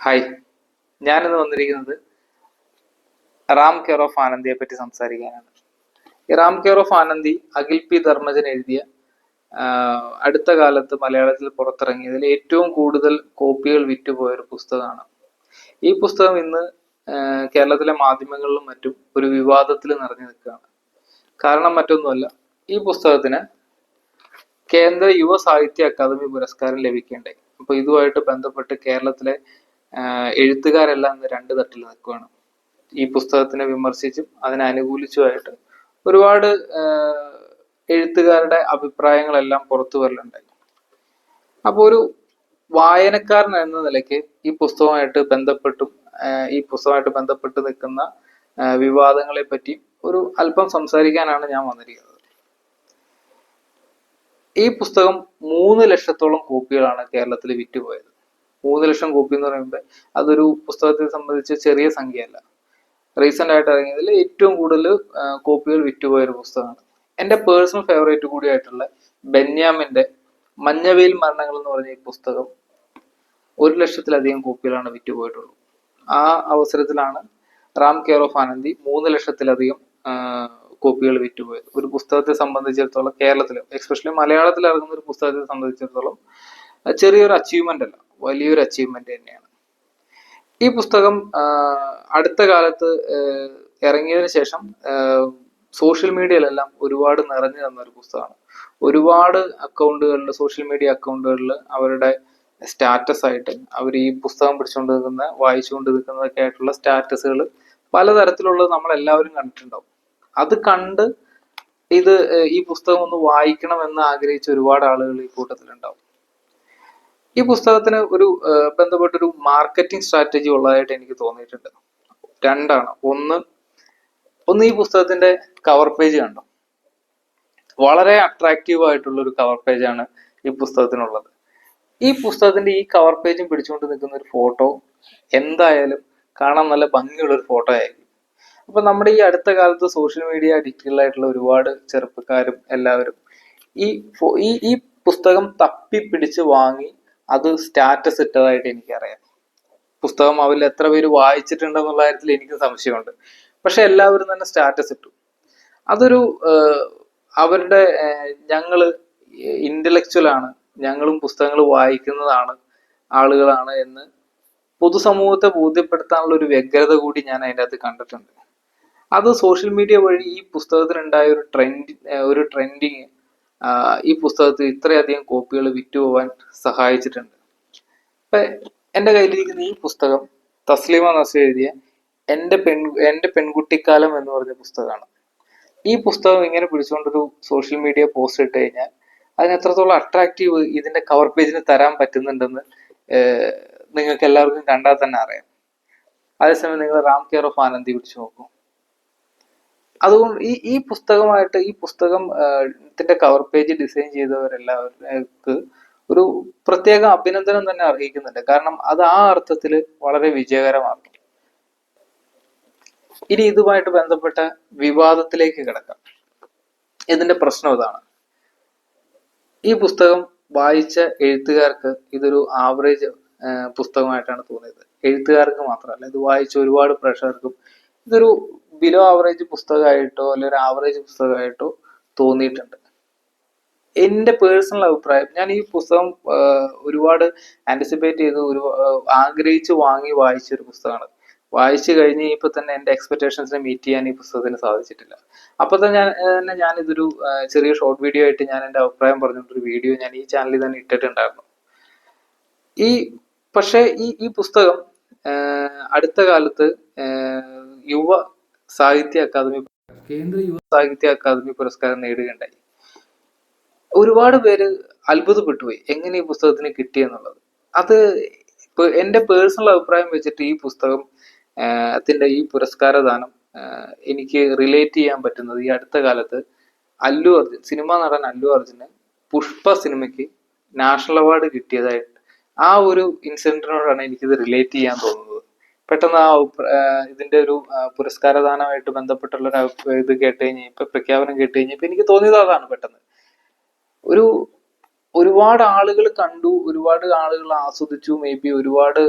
Hi ഞാനിന്ന് വന്നിരിക്കുന്നത് Ram care of ആനന്ദിയെ പറ്റി സംസാരിക്കാനാണ്. ഈ Ram care of Anandi Akhil P Dharmajan എഴുതിയ അടുത്ത കാലത്ത് മലയാളത്തിൽ പുറത്തിറങ്ങിയതിൽ ഏറ്റവും കൂടുതൽ കോപ്പികൾ വിറ്റുപോയ ഒരു പുസ്തകമാണ്. ഈ പുസ്തകം ഇന്ന് കേരളത്തിലെ മാധ്യമങ്ങളിലും മറ്റും ഒരു വിവാദത്തിൽ നിറഞ്ഞു നിൽക്കുകയാണ്. കാരണം മറ്റൊന്നുമല്ല ഈ പുസ്തകത്തിന് കേന്ദ്ര യുവ സാഹിത്യ അക്കാദമി പുരസ്കാരം ലഭിക്കേണ്ടേ അപ്പൊ ഇതുമായിട്ട് ബന്ധപ്പെട്ട് കേരളത്തിലെ എഴുത്തുകാരെല്ലാം രണ്ട് തട്ടിൽ നിൽക്കുകയാണ്. ഈ പുസ്തകത്തിനെ വിമർശിച്ചും അതിനെ അനുകൂലിച്ചുമായിട്ട് ഒരുപാട് എഴുത്തുകാരുടെ അഭിപ്രായങ്ങളെല്ലാം പുറത്തു വരലുണ്ടായി അപ്പോൾ ഒരു വായനക്കാരൻ എന്ന നിലയ്ക്ക് ഈ പുസ്തകമായിട്ട് ബന്ധപ്പെട്ടും ഈ പുസ്തകമായിട്ട് ബന്ധപ്പെട്ട് നിൽക്കുന്ന വിവാദങ്ങളെ പറ്റി ഒരു അല്പം സംസാരിക്കാനാണ് ഞാൻ വന്നിരിക്കുന്നത്. ഈ പുസ്തകം മൂന്ന് ലക്ഷത്തോളം കോപ്പികളാണ് കേരളത്തിൽ വിറ്റുപോയത്. മൂന്ന് ലക്ഷം കോപ്പി എന്ന് പറയുമ്പോൾ അതൊരു പുസ്തകത്തെ സംബന്ധിച്ച് ചെറിയ സംഖ്യയല്ല. റീസെന്റ് ആയിട്ട് ഇറങ്ങിയതിൽ ഏറ്റവും കൂടുതൽ കോപ്പികൾ വിറ്റുപോയ ഒരു പുസ്തകമാണ്. എന്റെ പേഴ്സണൽ ഫേവറേറ്റ് കൂടിയായിട്ടുള്ള ബെന്യാമിന്റെ മഞ്ഞവെയിൽ മരണങ്ങൾ എന്ന് പറഞ്ഞ ഈ പുസ്തകം ഒരു ലക്ഷത്തിലധികം കോപ്പികളാണ് വിറ്റുപോയിട്ടുള്ളൂ ആ അവസരത്തിലാണ് റാം കെയർ ഓഫ് ആനന്ദി മൂന്ന് ലക്ഷത്തിലധികം കോപ്പികൾ വിറ്റുപോയത്. ഒരു പുസ്തകത്തെ സംബന്ധിച്ചിടത്തോളം കേരളത്തിലും എക്സ്പെഷ്യലി മലയാളത്തിൽ ഇറങ്ങുന്ന ഒരു പുസ്തകത്തെ സംബന്ധിച്ചിടത്തോളം അത് ചെറിയൊരു അച്ചീവ്മെന്റ് അല്ല വലിയൊരു അച്ചീവ്മെന്റ് തന്നെയാണ്. ഈ പുസ്തകം അടുത്ത കാലത്ത് ഇറങ്ങിയതിനു ശേഷം സോഷ്യൽ മീഡിയയിലെല്ലാം ഒരുപാട് നിറഞ്ഞു തന്ന ഒരു പുസ്തകമാണ്. ഒരുപാട് അക്കൗണ്ടുകളിൽ സോഷ്യൽ മീഡിയ അക്കൗണ്ടുകളിൽ അവരുടെ സ്റ്റാറ്റസ് ആയിട്ട് അവർ ഈ പുസ്തകം പിടിച്ചുകൊണ്ട് നിൽക്കുന്ന വായിച്ചുകൊണ്ട് നിൽക്കുന്നതൊക്കെ ആയിട്ടുള്ള സ്റ്റാറ്റസുകൾ പലതരത്തിലുള്ളത് നമ്മൾ എല്ലാവരും കണ്ടിട്ടുണ്ടാവും. അത് കണ്ട് ഇത് ഈ പുസ്തകം ഒന്ന് വായിക്കണം എന്ന് ആഗ്രഹിച്ച ഒരുപാട് ആളുകൾ ഈ കൂട്ടത്തിലുണ്ടാവും. ഈ പുസ്തകത്തിന് ഒരു ബന്ധപ്പെട്ടൊരു മാർക്കറ്റിംഗ് സ്ട്രാറ്റജി ഉള്ളതായിട്ട് എനിക്ക് തോന്നിയിട്ടുണ്ട്. രണ്ടാണ്. ഒന്ന് ഒന്ന് ഈ പുസ്തകത്തിന്റെ കവർ പേജ് കണ്ടോ. വളരെ അട്രാക്റ്റീവ് ആയിട്ടുള്ള ഒരു കവർ പേജാണ് ഈ പുസ്തകത്തിനുള്ളത്. ഈ പുസ്തകത്തിന്റെ ഈ കവർ പേജും പിടിച്ചുകൊണ്ട് നിൽക്കുന്ന ഒരു ഫോട്ടോ എന്തായാലും കാണാൻ നല്ല ഭംഗിയുള്ള ഒരു ഫോട്ടോ ആയിരിക്കും. അപ്പൊ നമ്മുടെ ഈ അടുത്ത കാലത്ത് സോഷ്യൽ മീഡിയ അഡിക്റ്റഡ് ആയിട്ടുള്ള ഒരുപാട് ചെറുപ്പക്കാരും എല്ലാവരും ഈ ഈ ഈ പുസ്തകം തപ്പി പിടിച്ച് വാങ്ങി അത് സ്റ്റാറ്റസ് ഇട്ടതായിട്ട് എനിക്കറിയാം. പുസ്തകം അവരിൽ എത്ര പേര് വായിച്ചിട്ടുണ്ടെന്നുള്ള കാര്യത്തിൽ എനിക്ക് സംശയമുണ്ട്. പക്ഷെ എല്ലാവരും തന്നെ സ്റ്റാറ്റസ് ഇട്ടു. അതൊരു അവരുടെ ഞങ്ങൾ ഇന്റലക്ച്വൽ ആണ്. ഞങ്ങളും പുസ്തകങ്ങൾ വായിക്കുന്നതാണ് ആളുകളാണ് എന്ന് പൊതുസമൂഹത്തെ ബോധ്യപ്പെടുത്താനുള്ള ഒരു വ്യഗ്രത കൂടി ഞാൻ അതിന്റെ അകത്ത് കണ്ടിട്ടുണ്ട്. അത് സോഷ്യൽ മീഡിയ വഴി ഈ പുസ്തകത്തിനുണ്ടായ ഒരു ട്രെൻഡ് ഒരു ട്രെൻഡിങ് ഈ പുസ്തകത്തിൽ ഇത്രയധികം കോപ്പികൾ വിറ്റുപോവാൻ സഹായിച്ചിട്ടുണ്ട്. ഇപ്പൊ എന്റെ കയ്യിലിരിക്കുന്ന ഈ പുസ്തകം തസ്ലീമ നസീർ എഴുതിയ എന്റെ പെൺ എന്റെ പെൺകുട്ടിക്കാലം എന്ന് പറഞ്ഞ പുസ്തകമാണ്. ഈ പുസ്തകം ഇങ്ങനെ പിടിച്ചുകൊണ്ടൊരു സോഷ്യൽ മീഡിയ പോസ്റ്റ് ഇട്ട് കഴിഞ്ഞാൽ അതിന് എത്രത്തോളം അട്രാക്റ്റീവ് ഇതിന്റെ കവർ പേജിന് തരാൻ പറ്റുന്നുണ്ടെന്ന് നിങ്ങൾക്ക് എല്ലാവർക്കും കണ്ടാൽ തന്നെ അറിയാം. അതേസമയം നിങ്ങൾ റാം കെയർ ഓഫ് ആനന്ദി പിടിച്ചു നോക്കൂ. അതുകൊണ്ട് ഈ ഈ പുസ്തകമായിട്ട് ഈ പുസ്തകം ത്തിന്റെ കവർ പേജ് ഡിസൈൻ ചെയ്തവരെല്ലാവർക്ക് ഒരു പ്രത്യേക അഭിനന്ദനം തന്നെ അർഹിക്കുന്നുണ്ട്. കാരണം അത് ആ അർത്ഥത്തിൽ വളരെ വിജയകരമാണ് ഇനി ഇതുമായിട്ട് ബന്ധപ്പെട്ട വിവാദത്തിലേക്ക് കിടക്കാം. ഇതിന്റെ പ്രശ്നം ഇതാണ്. ഈ പുസ്തകം വായിച്ച എഴുത്തുകാർക്ക് ഇതൊരു ആവറേജ് പുസ്തകമായിട്ടാണ് തോന്നിയത്. എഴുത്തുകാർക്ക് മാത്രമല്ല ഇത് വായിച്ച ഒരുപാട് പ്രേക്ഷകർക്കും ഇതൊരു ബിലോ ആവറേജ് പുസ്തകമായിട്ടോ അല്ലെങ്കിൽ ഒരു ആവറേജ് പുസ്തകമായിട്ടോ തോന്നിയിട്ടുണ്ട്. എന്റെ പേഴ്സണൽ അഭിപ്രായം ഞാൻ ഈ പുസ്തകം ഒരുപാട് ആന്റിസിപ്പേറ്റ് ചെയ്ത് ഒരു ആഗ്രഹിച്ച് വാങ്ങി വായിച്ച ഒരു പുസ്തകമാണ്. വായിച്ചു കഴിഞ്ഞ് ഇപ്പൊ തന്നെ എന്റെ എക്സ്പെക്ടേഷൻസിനെ മീറ്റ് ചെയ്യാൻ ഈ പുസ്തകത്തിന് സാധിച്ചിട്ടില്ല. അപ്പൊ തന്നെ ഞാൻ തന്നെ ഞാൻ ഇതൊരു ചെറിയ ഷോർട്ട് വീഡിയോ ആയിട്ട് ഞാൻ എന്റെ അഭിപ്രായം പറഞ്ഞിട്ടൊരു വീഡിയോ ഞാൻ ഈ ചാനലിൽ തന്നെ ഇട്ടിട്ടുണ്ടായിരുന്നു. ഈ പക്ഷേ ഈ ഈ പുസ്തകം അടുത്ത കാലത്ത് യുവ സാഹിത്യ അക്കാദമി കേന്ദ്ര യുവ സാഹിത്യ അക്കാദമി പുരസ്കാരം നേടുകയുണ്ടായി. ഒരുപാട് പേര് അത്ഭുതപ്പെട്ടു പോയി എങ്ങനെ ഈ പുസ്തകത്തിന് കിട്ടിയെന്നുള്ളത് അത് ഇപ്പൊ എന്റെ പേഴ്സണൽ അഭിപ്രായം വെച്ചിട്ട് ഈ പുസ്തകം അതിന്റെ ഈ പുരസ്കാരദാനം എനിക്ക് റിലേറ്റ് ചെയ്യാൻ പറ്റുന്നത് ഈ അടുത്ത കാലത്ത് അല്ലു അർജുൻ സിനിമാ നടൻ അല്ലു അർജുന് പുഷ്പ സിനിമയ്ക്ക് നാഷണൽ അവാർഡ് കിട്ടിയതായിട്ട് ആ ഒരു ഇൻസിഡന്റിനോടാണ് എനിക്കിത് റിലേറ്റ് ചെയ്യാൻ തോന്നുന്നത്. പെട്ടെന്ന് ആ ഇതിന്റെ ഒരു പുരസ്കാരദാനമായിട്ട് ബന്ധപ്പെട്ടുള്ള ഒരു ഇത് കേട്ട് കഴിഞ്ഞപ്പോ പ്രഖ്യാപനം കേട്ട് കഴിഞ്ഞപ്പോ എനിക്ക് തോന്നിയത് അതാണ് പെട്ടെന്ന്. ഒരു ഒരുപാട് ആളുകൾ കണ്ടു ഒരുപാട് ആളുകൾ ആസ്വദിച്ചു മേ ബി ഒരുപാട്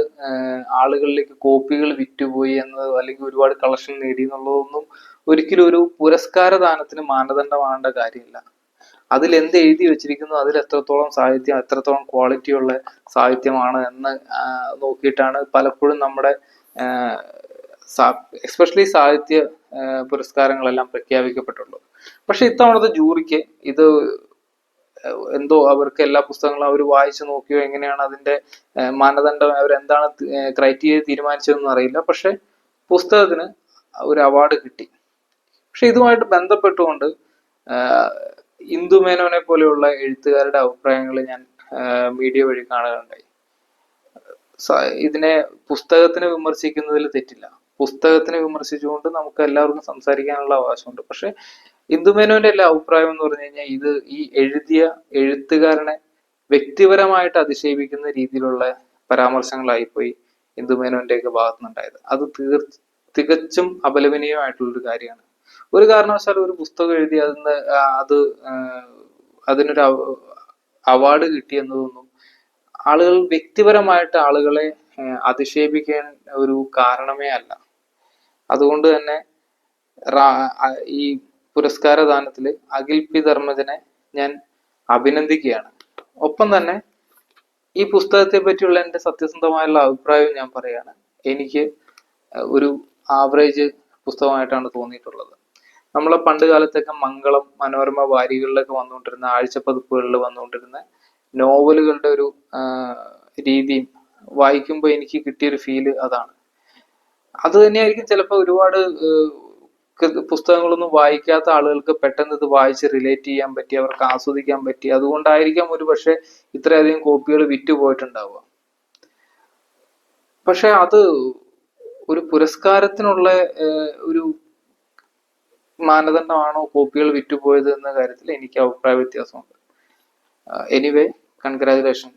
ആളുകളിലേക്ക് കോപ്പികൾ വിറ്റുപോയി എന്നത് അല്ലെങ്കിൽ ഒരുപാട് കളക്ഷൻ നേടി എന്നുള്ളതൊന്നും ഒരിക്കലും ഒരു പുരസ്കാര ദാനത്തിന് മാനദണ്ഡമാകേണ്ട കാര്യമില്ല. അതിൽ എന്ത് എഴുതി വെച്ചിരിക്കുന്നു അതിൽ എത്രത്തോളം സാഹിത്യം എത്രത്തോളം ക്വാളിറ്റി ഉള്ള സാഹിത്യമാണ് എന്ന് നോക്കിയിട്ടാണ് പലപ്പോഴും നമ്മുടെ എസ്പെഷ്യലി സാഹിത്യ പുരസ്കാരങ്ങളെല്ലാം പ്രഖ്യാപിക്കപ്പെട്ടുള്ളൂ. പക്ഷെ ഇത്തവണത്തെ ജൂറിക്ക് ഇത് എന്തോ അവർക്ക് എല്ലാ പുസ്തകങ്ങളും അവർ വായിച്ചു നോക്കിയോ എങ്ങനെയാണ് അതിന്റെ മാനദണ്ഡം അവർ എന്താണ് ക്രൈറ്റീരിയ തീരുമാനിച്ചതെന്ന് അറിയില്ല. പക്ഷെ പുസ്തകത്തിന് ഒരു അവാർഡ് കിട്ടി. പക്ഷെ ഇതുമായിട്ട് ബന്ധപ്പെട്ടുകൊണ്ട് ഇന്ദു മേനോനെ പോലെയുള്ള എഴുത്തുകാരുടെ അഭിപ്രായങ്ങൾ ഞാൻ മീഡിയ വഴി കാണുകയുണ്ടായി. ഇതിനെ പുസ്തകത്തിനെ വിമർശിക്കുന്നതിൽ തെറ്റില്ല. പുസ്തകത്തിനെ വിമർശിച്ചുകൊണ്ട് നമുക്ക് എല്ലാവർക്കും സംസാരിക്കാനുള്ള അവകാശമുണ്ട്. പക്ഷെ ഇന്ദുമേനോന്റെ എല്ലാ അഭിപ്രായം എന്ന് പറഞ്ഞു കഴിഞ്ഞാൽ ഇത് ഈ എഴുതിയ എഴുത്തുകാരനെ വ്യക്തിപരമായിട്ട് അധിക്ഷേപിക്കുന്ന രീതിയിലുള്ള പരാമർശങ്ങളായിപ്പോയി ഇന്ദുമേനോന്റെ ഒക്കെ ഭാഗത്തുനിന്നുണ്ടായത്. അത് തീർ തികച്ചും അപലപനീയമായിട്ടുള്ളൊരു കാര്യമാണ്. ഒരു കാരണവശാലും ഒരു പുസ്തകം എഴുതി അതിന് അത് അതിനൊരു അവാർഡ് കിട്ടിയെന്നതൊന്നും ആളുകൾ വ്യക്തിപരമായിട്ട് ആളുകളെ അധിക്ഷേപിക്കാൻ ഒരു കാരണമേ അല്ല. അതുകൊണ്ട് തന്നെ ഈ പുരസ്കാരദാനത്തിൽ അഖിൽ പി ധർമ്മജനെ ഞാൻ അഭിനന്ദിക്കുകയാണ്. ഒപ്പം തന്നെ ഈ പുസ്തകത്തെ പറ്റിയുള്ള എന്റെ സത്യസന്ധമായുള്ള അഭിപ്രായവും ഞാൻ പറയാണ് എനിക്ക് ഒരു ആവറേജ് പുസ്തകമായിട്ടാണ് തോന്നിയിട്ടുള്ളത്. നമ്മളെ പണ്ട് കാലത്തൊക്കെ മംഗളം മനോരമ വാരികളിലൊക്കെ വന്നുകൊണ്ടിരുന്ന ആഴ്ചപ്പതിപ്പുകളിൽ വന്നുകൊണ്ടിരുന്ന നോവലുകളുടെ ഒരു രീതിയും വായിക്കുമ്പോൾ എനിക്ക് കിട്ടിയ ഒരു ഫീൽ അതാണ്. അത് തന്നെയായിരിക്കും ചിലപ്പോൾ ഒരുപാട് പുസ്തകങ്ങളൊന്നും വായിക്കാത്ത ആളുകൾക്ക് പെട്ടെന്ന് ഇത് വായിച്ച് റിലേറ്റ് ചെയ്യാൻ പറ്റി അവർക്ക് ആസ്വദിക്കാൻ പറ്റി. അതുകൊണ്ടായിരിക്കാം ഒരു പക്ഷെ ഇത്രയധികം കോപ്പികൾ വിറ്റു പോയിട്ടുണ്ടാവുക. പക്ഷെ അത് ഒരു പുരസ്കാരത്തിനുള്ള ഒരു മാനദണ്ഡമാണോ കോപ്പികൾ വിറ്റുപോയത് എന്ന കാര്യത്തിൽ എനിക്ക് അഭിപ്രായ വ്യത്യാസമുണ്ട്. Anyway congratulation